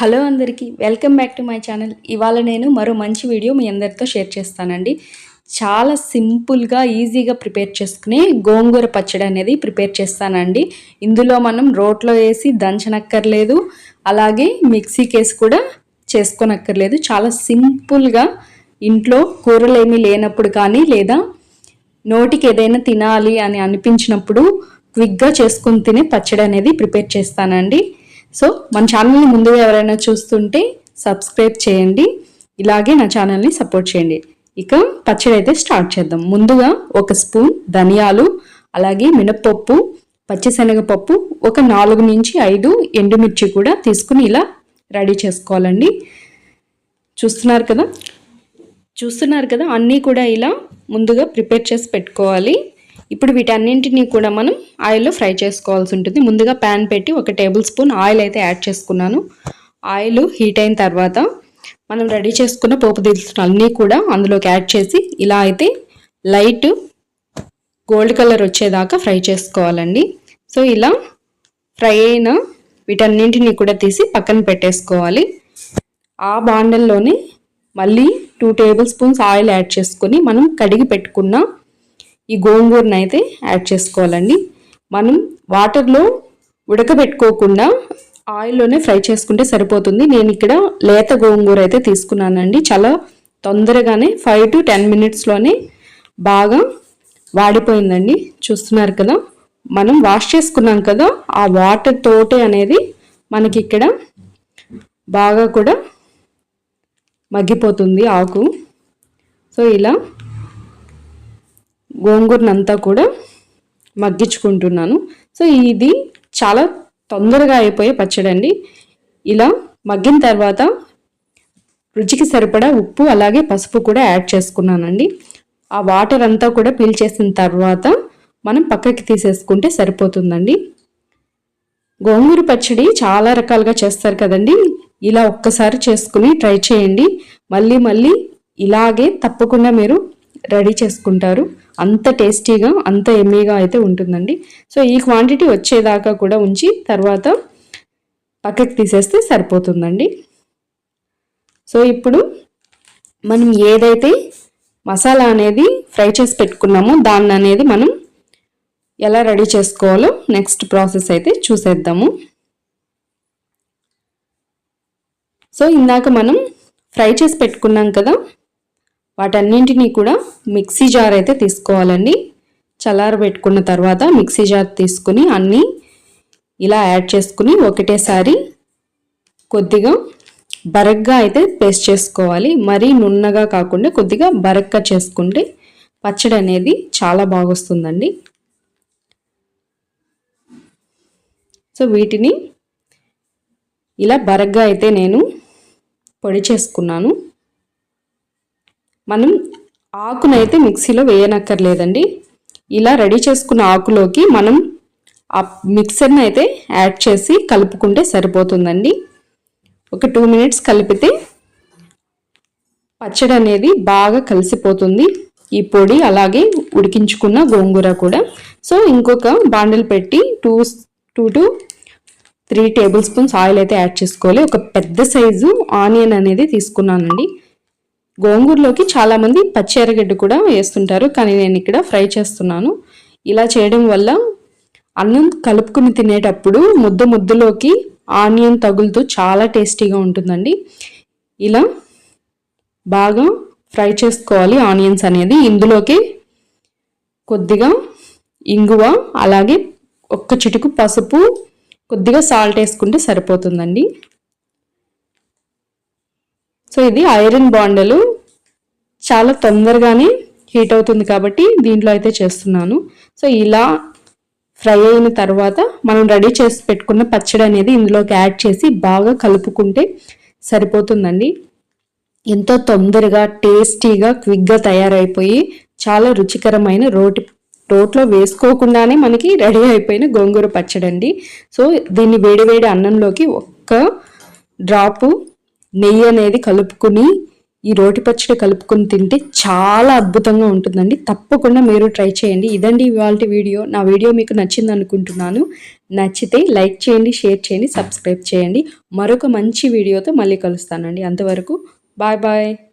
Hello అందరికీ welcome back to my channel. ఇవాళ నేను మరో మంచి వీడియో మీ అందరితో షేర్ చేస్తానండి. చాలా సింపుల్గా ఈజీగా ప్రిపేర్ చేసుకునే గోంగూర పచ్చడి అనేది ప్రిపేర్ చేస్తానండి. ఇందులో మనం రోట్లో వేసి దంచనక్కర్లేదు అలాగే మిక్సీ కేసు కూడా చేసుకోనక్కర్లేదు. చాలా సింపుల్గా ఇంట్లో కూరలు ఏమీ లేనప్పుడు కానీ లేదా నోటికి ఏదైనా తినాలి అని అనిపించినప్పుడు క్విక్గా చేసుకుని తినే పచ్చడి అనేది ప్రిపేర్ చేస్తానండి. సో మన ఛానల్ని ముందుగా ఎవరైనా చూస్తుంటే సబ్స్క్రైబ్ చేయండి. ఇలాగే నా ఛానల్ని సపోర్ట్ చేయండి. ఇక పచ్చడి అయితే స్టార్ట్ చేద్దాం. ముందుగా ఒక స్పూన్ ధనియాలు అలాగే మినప్పప్పు పచ్చిశనగపప్పు ఒక నాలుగు నుంచి ఐదు ఎండుమిర్చి కూడా తీసుకుని ఇలా రెడీ చేసుకోవాలండి. చూస్తున్నారు కదా? చూస్తున్నారు కదా? అన్నీ కూడా ఇలా ముందుగా ప్రిపేర్ చేసి పెట్టుకోవాలి. ఇప్పుడు వీటన్నింటినీ కూడా మనం ఆయిల్లో ఫ్రై చేసుకోవాల్సి ఉంటుంది. ముందుగా ప్యాన్ పెట్టి ఒక టేబుల్ స్పూన్ ఆయిల్ అయితే యాడ్ చేసుకున్నాను. ఆయిల్ హీట్ అయిన తర్వాత మనం రెడీ చేసుకున్న పోపు దినుసులు అన్నీ కూడా అందులోకి యాడ్ చేసి ఇలా అయితే లైట్ గోల్డ్ కలర్ వచ్చేదాకా ఫ్రై చేసుకోవాలండి. సో ఇలా ఫ్రై అయిన వీటన్నింటినీ కూడా తీసి పక్కన పెట్టేసుకోవాలి. ఆ బాండల్లోనే మళ్ళీ two tablespoons oil add చేసుకొని మనం కడిగి పెట్టుకున్న ఈ గోంగూరను అయితే యాడ్ చేసుకోవాలండి. మనం వాటర్లో ఉడకబెట్టుకోకుండా ఆయిల్లోనే ఫ్రై చేసుకుంటే సరిపోతుంది. నేను ఇక్కడ లేత గోంగూర అయితే తీసుకున్నానండి. చాలా తొందరగానే ఫైవ్ టు టెన్ మినిట్స్లోనే బాగా వాడిపోయిందండి. చూస్తున్నారు కదా మనం వాష్ చేసుకున్నాం కదా ఆ వాటర్ తోటే అనేది మనకి ఇక్కడ బాగా కూడా మగ్గిపోతుంది ఆకు. సో ఇలా గోంగూరనంతా కూడా మగ్గించుకుంటున్నాను. సో ఇది చాలా తొందరగా అయిపోయే పచ్చడి అండి ఇలా మగ్గిన తర్వాత రుచికి సరిపడా ఉప్పు అలాగే పసుపు కూడా యాడ్ చేసుకున్నానండి. ఆ వాటర్ అంతా కూడా పీల్చేసిన తర్వాత మనం పక్కకి తీసేసుకుంటే సరిపోతుందండి. గోంగూర పచ్చడి చాలా రకాలుగా చేస్తారు కదండి. ఇలా ఒక్కసారి చేసుకుని ట్రై చేయండి. మళ్ళీ మళ్ళీ ఇలాగే తప్పకుండా మీరు రెడీ చేసుకుంటారు. అంత టేస్టీగా అంత ఎమ్మీగా అయితే ఉంటుందండి. సో ఈ క్వాంటిటీ వచ్చేదాకా కూడా ఉంచి తర్వాత పక్కకి తీసేస్తే సరిపోతుందండి. సో ఇప్పుడు మనం ఏదైతే మసాలా అనేది ఫ్రై చేసి పెట్టుకున్నామో దాన్ని అనేది మనం ఎలా రెడీ చేసుకోవాలో నెక్స్ట్ ప్రాసెస్ అయితే చూసేద్దాము. సో ఇందాక మనం ఫ్రై చేసి పెట్టుకున్నాం కదా వాటన్నింటినీ కూడా మిక్సీ జార్ అయితే తీసుకోవాలండి. చల్లారబెట్టుకున్న తర్వాత మిక్సీ జార్ తీసుకుని అన్నీ ఇలా యాడ్ చేసుకుని ఒకటేసారి కొద్దిగా బరగ్గా అయితే పేస్ట్ చేసుకోవాలి. మరీ నున్నగా కాకుండా కొద్దిగా బరగ్గా చేసుకుంటే పచ్చడి అనేది చాలా బాగొస్తుందండి. సో వీటిని ఇలా బరగ్గా అయితే నేను పొడి చేసుకున్నాను. మనం ఆకునైతే మిక్సీలో వేయనక్కర్లేదండి. ఇలా రెడీ చేసుకున్న ఆకులోకి మనం ఆ మిక్సర్ని అయితే యాడ్ చేసి కలుపుకుంటే సరిపోతుందండి. ఒక టూ మినిట్స్ కలిపితే పచ్చడి అనేది బాగా కలిసిపోతుంది. ఈ పొడి అలాగే ఉడికించుకున్న గోంగూర కూడా. సో ఇంకొక బాండిల్ పెట్టి two two to three tablespoons oil అయితే యాడ్ చేసుకోవాలి. ఒక పెద్ద సైజు ఆనియన్ అనేది తీసుకున్నానండి. గోంగూరలోకి చాలామంది పచ్చి ఎర్రగడ్డ కూడా వేస్తుంటారు కానీ నేను ఇక్కడ ఫ్రై చేస్తున్నాను. ఇలా చేయడం వల్ల అన్నం కలుపుకుని తినేటప్పుడు ముద్ద ముద్దలోకి ఆనియన్ తగులుతూ చాలా టేస్టీగా ఉంటుందండి. ఇలా బాగా ఫ్రై చేసుకోవాలి ఆనియన్స్ అనేది. ఇందులోకి కొద్దిగా ఇంగువ అలాగే ఒక్క చిటుకు పసుపు కొద్దిగా సాల్ట్ వేసుకుంటే సరిపోతుందండి. సో ఇది ఐరన్ బాండలు చాలా తొందరగానే హీట్ అవుతుంది కాబట్టి దీంట్లో అయితే చేస్తున్నాను. సో ఇలా ఫ్రై అయిన తర్వాత మనం రెడీ చేసి పెట్టుకున్న పచ్చడి అనేది ఇందులోకి యాడ్ చేసి బాగా కలుపుకుంటే సరిపోతుందండి. ఎంతో తొందరగా టేస్టీగా క్విక్గా తయారైపోయి చాలా రుచికరమైన రోటి రోట్లో వేసుకోకుండానే మనకి రెడీ అయిపోయిన గోంగూర పచ్చడి అండి సో దీన్ని వేడివేడి అన్నంలోకి ఒక్క డ్రాపు నెయ్యి అనేది కలుపుకుని ఈ రోటి పచ్చడి కలుపుకొని తింటే చాలా అద్భుతంగా ఉంటుందండి. తప్పకుండా మీరు ట్రై చేయండి. ఇదండి ఇవాళ వీడియో. నా వీడియో మీకు నచ్చింది అనుకుంటున్నాను. నచ్చితే లైక్ చేయండి షేర్ చేయండి సబ్స్క్రైబ్ చేయండి. మరొక మంచి వీడియోతో మళ్ళీ కలుస్తానండి. అంతవరకు బాయ్ బాయ్.